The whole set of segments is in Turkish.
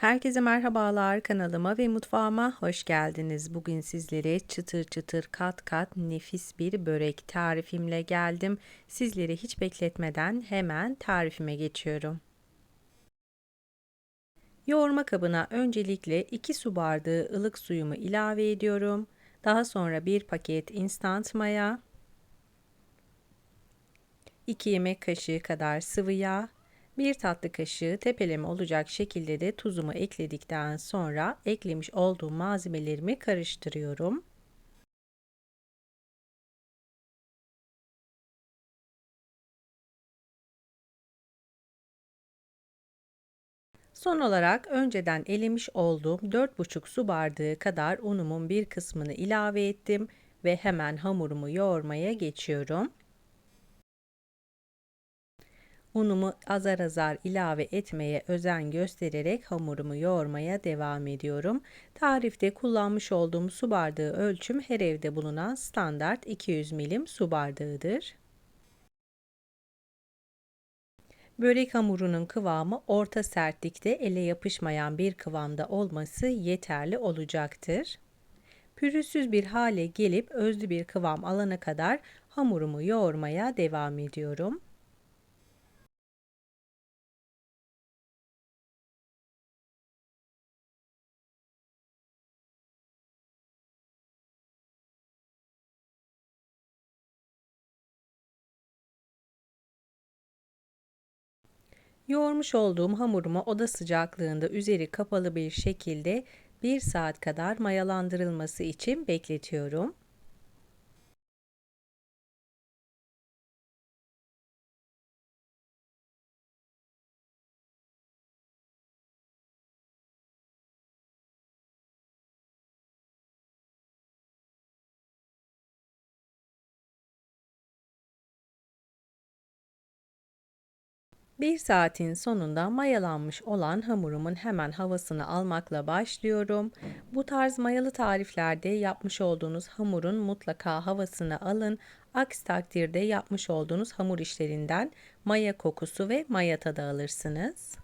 Herkese merhabalar kanalıma ve mutfağıma hoş geldiniz. Bugün sizlere çıtır çıtır kat kat nefis bir börek tarifimle geldim. Sizleri hiç bekletmeden hemen tarifime geçiyorum. Yoğurma kabına öncelikle 2 su bardağı ılık suyumu ilave ediyorum. Daha sonra 1 paket instant maya, 2 yemek kaşığı kadar sıvı yağ 1 tatlı kaşığı tepeleme olacak şekilde de tuzumu ekledikten sonra eklemiş olduğum malzemelerimi karıştırıyorum. Son olarak önceden elemiş olduğum 4,5 su bardağı kadar unumun bir kısmını ilave ettim ve hemen hamurumu yoğurmaya geçiyorum. Unumu azar azar ilave etmeye özen göstererek hamurumu yoğurmaya devam ediyorum. Tarifte kullanmış olduğum su bardağı ölçüm her evde bulunan standart 200 milim su bardağıdır. Börek hamurunun kıvamı orta sertlikte ele yapışmayan bir kıvamda olması yeterli olacaktır. Pürüzsüz bir hale gelip özlü bir kıvam alana kadar hamurumu yoğurmaya devam ediyorum. Yoğurmuş olduğum hamurumu oda sıcaklığında üzeri kapalı bir şekilde 1 saat kadar mayalandırılması için bekletiyorum. Bir saatin sonunda mayalanmış olan hamurumun hemen havasını almakla başlıyorum. Bu tarz mayalı tariflerde yapmış olduğunuz hamurun mutlaka havasını alın. Aksi takdirde yapmış olduğunuz hamur işlerinden maya kokusu ve maya tadı alırsınız.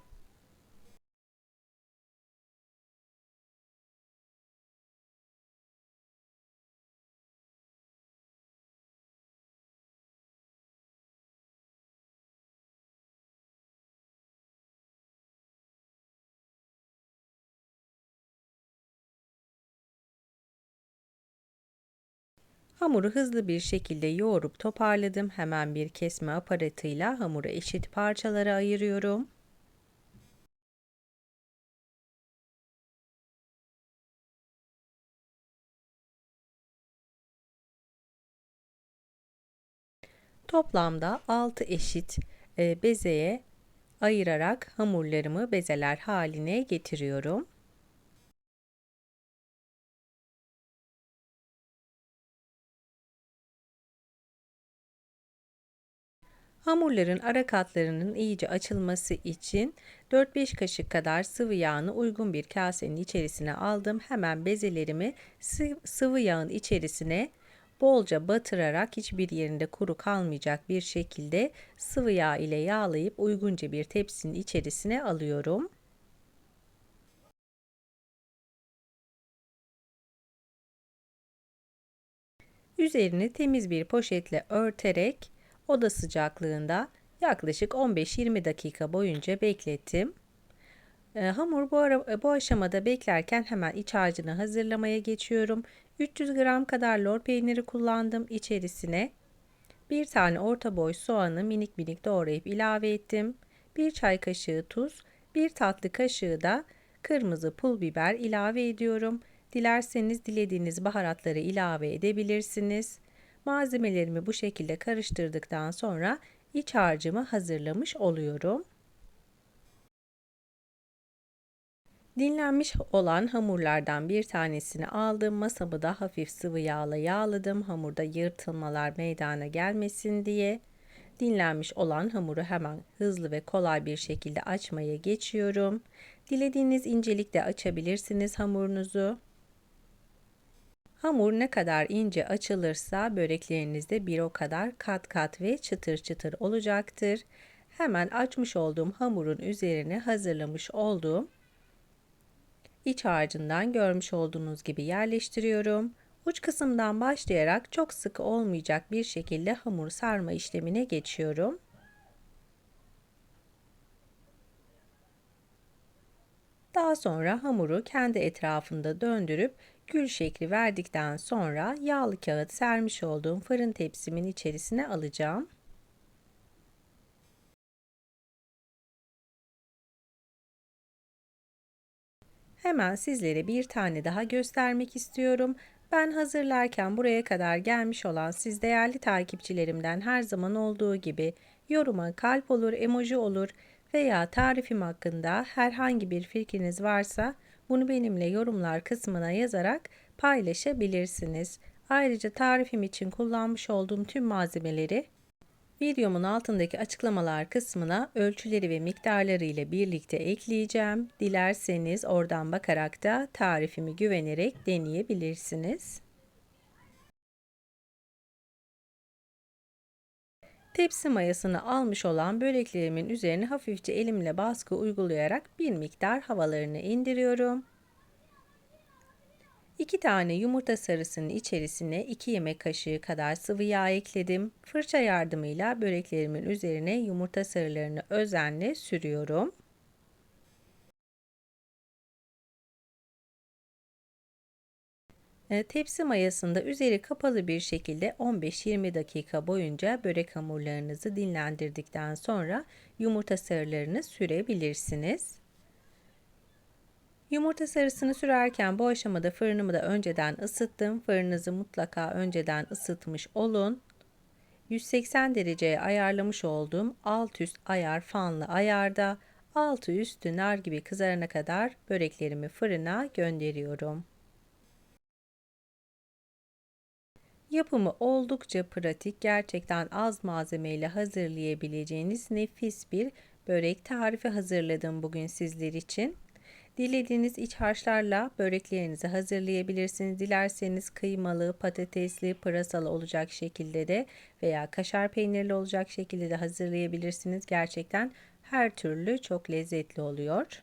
Hamuru hızlı bir şekilde yoğurup toparladım. Hemen bir kesme aparatıyla hamuru eşit parçalara ayırıyorum. Toplamda 6 eşit e, bezeye ayırarak hamurlarımı bezeler haline getiriyorum. Hamurların ara katlarının iyice açılması için 4-5 kaşık kadar sıvı yağını uygun bir kasenin içerisine aldım. Hemen bezelerimi sıvı yağın içerisine bolca batırarak hiçbir yerinde kuru kalmayacak bir şekilde sıvı yağ ile yağlayıp uygunca bir tepsinin içerisine alıyorum. Üzerini temiz bir poşetle örterek oda sıcaklığında yaklaşık 15-20 dakika boyunca beklettim. E, hamur bu, ara, bu aşamada beklerken hemen iç harcını hazırlamaya geçiyorum. 300 gram kadar lor peyniri kullandım. İçerisine bir tane orta boy soğanı minik minik doğrayıp ilave ettim. Bir çay kaşığı tuz, bir tatlı kaşığı da kırmızı pul biber ilave ediyorum. Dilerseniz dilediğiniz baharatları ilave edebilirsiniz. Malzemelerimi bu şekilde karıştırdıktan sonra iç harcımı hazırlamış oluyorum. Dinlenmiş olan hamurlardan bir tanesini aldım. Masamı da hafif sıvı yağla yağladım. Hamurda yırtılmalar meydana gelmesin diye. Dinlenmiş olan hamuru hemen hızlı ve kolay bir şekilde açmaya geçiyorum. Dilediğiniz incelikte açabilirsiniz hamurunuzu. Hamur ne kadar ince açılırsa böreklerinizde bir o kadar kat kat ve çıtır çıtır olacaktır. Hemen açmış olduğum hamurun üzerine hazırlamış olduğum iç harcından görmüş olduğunuz gibi yerleştiriyorum. Uç kısımdan başlayarak çok sıkı olmayacak bir şekilde hamur sarma işlemine geçiyorum. Daha sonra hamuru kendi etrafında döndürüp gül şekli verdikten sonra yağlı kağıt sermiş olduğum fırın tepsimin içerisine alacağım. Hemen sizlere bir tane daha göstermek istiyorum. Ben hazırlarken buraya kadar gelmiş olan siz değerli takipçilerimden her zaman olduğu gibi yoruma kalp olur, emoji olur veya tarifim hakkında herhangi bir fikriniz varsa bunu benimle yorumlar kısmına yazarak paylaşabilirsiniz. Ayrıca tarifim için kullanmış olduğum tüm malzemeleri videomun altındaki açıklamalar kısmına ölçüleri ve miktarları ile birlikte ekleyeceğim. Dilerseniz oradan bakarak da tarifimi güvenerek deneyebilirsiniz. Tepsi mayasını almış olan böreklerimin üzerine hafifçe elimle baskı uygulayarak bir miktar havalarını indiriyorum. 2 tane yumurta sarısının içerisine 2 yemek kaşığı kadar sıvı yağ ekledim. Fırça yardımıyla böreklerimin üzerine yumurta sarılarını özenle sürüyorum. Tepsi mayasında üzeri kapalı bir şekilde 15-20 dakika boyunca börek hamurlarınızı dinlendirdikten sonra yumurta sarılarını sürebilirsiniz. Yumurta sarısını sürerken bu aşamada fırınımı da önceden ısıttım. Fırınınızı mutlaka önceden ısıtmış olun. 180 dereceye ayarlamış olduğum alt üst ayar fanlı ayarda altı üstü nar gibi kızarana kadar böreklerimi fırına gönderiyorum. Yapımı oldukça pratik, gerçekten az malzemeyle hazırlayabileceğiniz nefis bir börek tarifi hazırladım bugün sizler için. Dilediğiniz iç harçlarla böreklerinizi hazırlayabilirsiniz. Dilerseniz kıymalı, patatesli, pırasalı olacak şekilde de veya kaşar peynirli olacak şekilde de hazırlayabilirsiniz. Gerçekten her türlü çok lezzetli oluyor.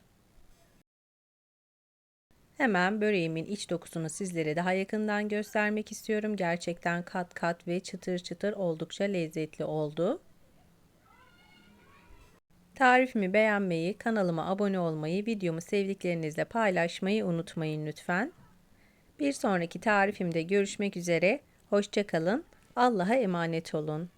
Hemen böreğimin iç dokusunu sizlere daha yakından göstermek istiyorum. Gerçekten kat kat ve çıtır çıtır oldukça lezzetli oldu. Tarifimi beğenmeyi, kanalıma abone olmayı, videomu sevdiklerinizle paylaşmayı unutmayın lütfen. Bir sonraki tarifimde görüşmek üzere. Hoşçakalın. Allah'a emanet olun.